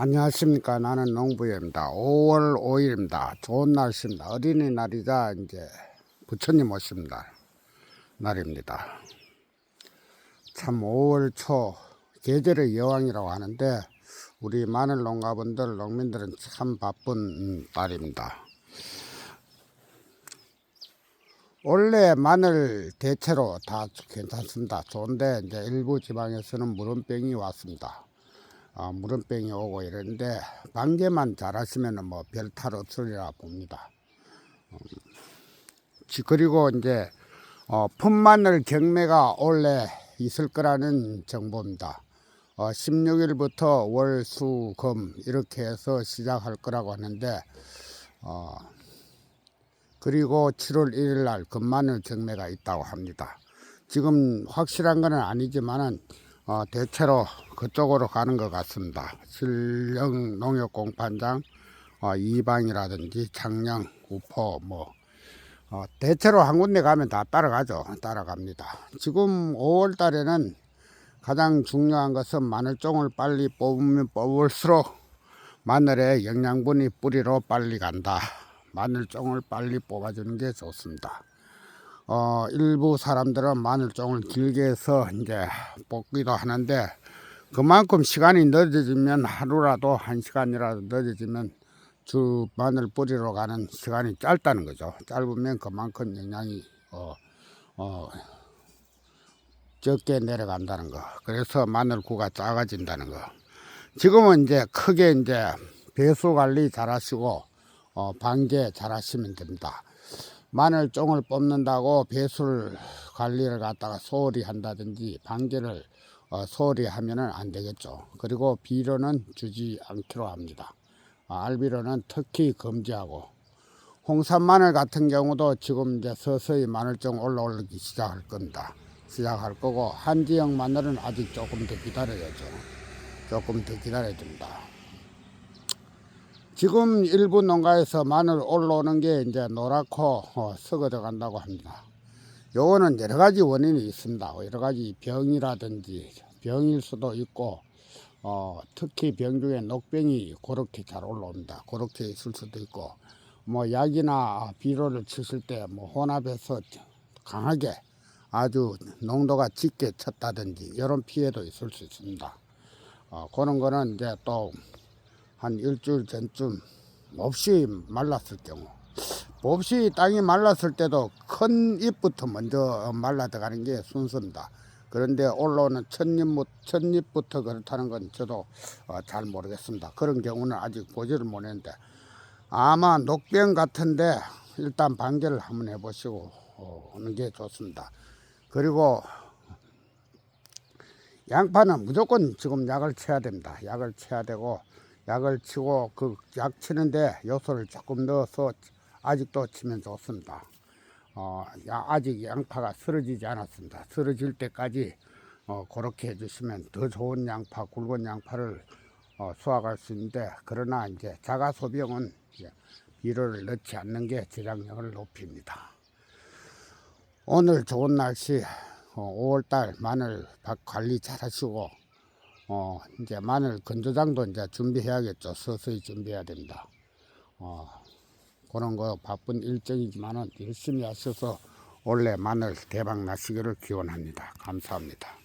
안녕하십니까. 나는 농부입니다. 5월 5일입니다. 좋은 날씨입니다. 어린이날이자 이제 부처님 오십니다. 날입니다. 참 5월 초 계절의 여왕이라고 하는데 우리 마늘 농가분들 농민들은 참 바쁜 날입니다. 원래 마늘 대체로 다 괜찮습니다. 좋은데 이제 일부 지방에서는 물원병이 왔습니다. 어, 물은병이 오고 이러는데 방제만 잘하시면 뭐별 탈 없으리라 봅니다. 음, 지- 그리고 이제 어, 품마늘 경매가 원래 있을 거라는 정보입니다. 어, 16일부터 월, 수, 금 이렇게 해서 시작할 거라고 하는데 어, 그리고 7월 1일 날 금마늘 경매가 있다고 합니다. 지금 확실한 건 아니지만은 어, 대체로 그쪽으로 가는 것 같습니다. 실령 농협 공판장 어, 이방이라든지 창녕, 우포 뭐 어, 대체로 한 군데 가면 다 따라가죠. 따라갑니다. 지금 5월 달에는 가장 중요한 것은 마늘종을 빨리 뽑으면 뽑을수록 마늘의 영양분이 뿌리로 빨리 간다. 마늘종을 빨리 뽑아주는 게 좋습니다. 어, 일부 사람들은 마늘종을 길게 해서 이제 뽑기도 하는데 그만큼 시간이 늦어지면 하루라도 한 시간이라도 늦어지면 주 마늘 뿌리로 가는 시간이 짧다는 거죠. 짧으면 그만큼 영양이 어, 어, 적게 내려간다는 거. 그래서 마늘구가 작아진다는 거. 지금은 이제 크게 이제 배수 관리 잘 하시고 어, 방제 잘 하시면 됩니다. 마늘 종을 뽑는다고 배수를 관리를 갖다가 소홀히 한다든지 방제를 어, 소홀히 하면은 안 되겠죠. 그리고 비료는 주지 않기로 합니다. 아, 알비료는 특히 금지하고 홍산 마늘 같은 경우도 지금 이제 서서히 마늘종 올라오기 시작할 겁니다. 시작할 거고 한 지역 마늘은 아직 조금 더 기다려야죠. 조금 더 기다려야 됩니다. 지금 일부 농가에서 마늘 올라오는 게 이제 노랗고 어, 썩어져 간다고 합니다. 요거는 여러 가지 원인이 있습니다. 여러 가지 병이라든지 병일 수도 있고 어, 특히 병 중에 녹병이 그렇게 잘 올라옵니다. 그렇게 있을 수도 있고 뭐 약이나 비료를 치실 때 뭐 혼합해서 강하게 아주 농도가 짙게 쳤다든지 이런 피해도 있을 수 있습니다. 어, 그런 거는 이제 또 한 일주일 전쯤 몹시 말랐을 경우 몹시 땅이 말랐을 때도 큰 잎부터 먼저 말라 들어가는 게 순서입니다. 그런데 올라오는 첫잎, 첫잎 부터 그렇다는 건 저도 어, 잘 모르겠습니다. 그런 경우는 아직 보지를 못했는데 아마 녹병 같은데 일단 방제를 한번 해보시고 어, 오는 게 좋습니다. 그리고 양파는 무조건 지금 약을 쳐야 됩니다. 약을 쳐야 되고 약을 치고 그 약 치는데 요소를 조금 넣어서 아직도 치면 좋습니다. 어, 야, 아직 양파가 쓰러지지 않았습니다. 쓰러질 때까지 어, 그렇게 해주시면 더 좋은 양파, 굵은 양파를 어, 수확할 수 있는데 그러나 이제 자가 이제 비료를 넣지 않는 게 저장력을 높입니다. 오늘 좋은 날씨 어, 5월달 마늘 밭 관리 잘 하시고 어, 이제 마늘 건조장도 이제 준비해야겠죠. 서서히 준비해야 됩니다. 어, 그런 거 바쁜 일정이지만은 열심히 하셔서 올해 마늘 대박 나시기를 기원합니다. 감사합니다.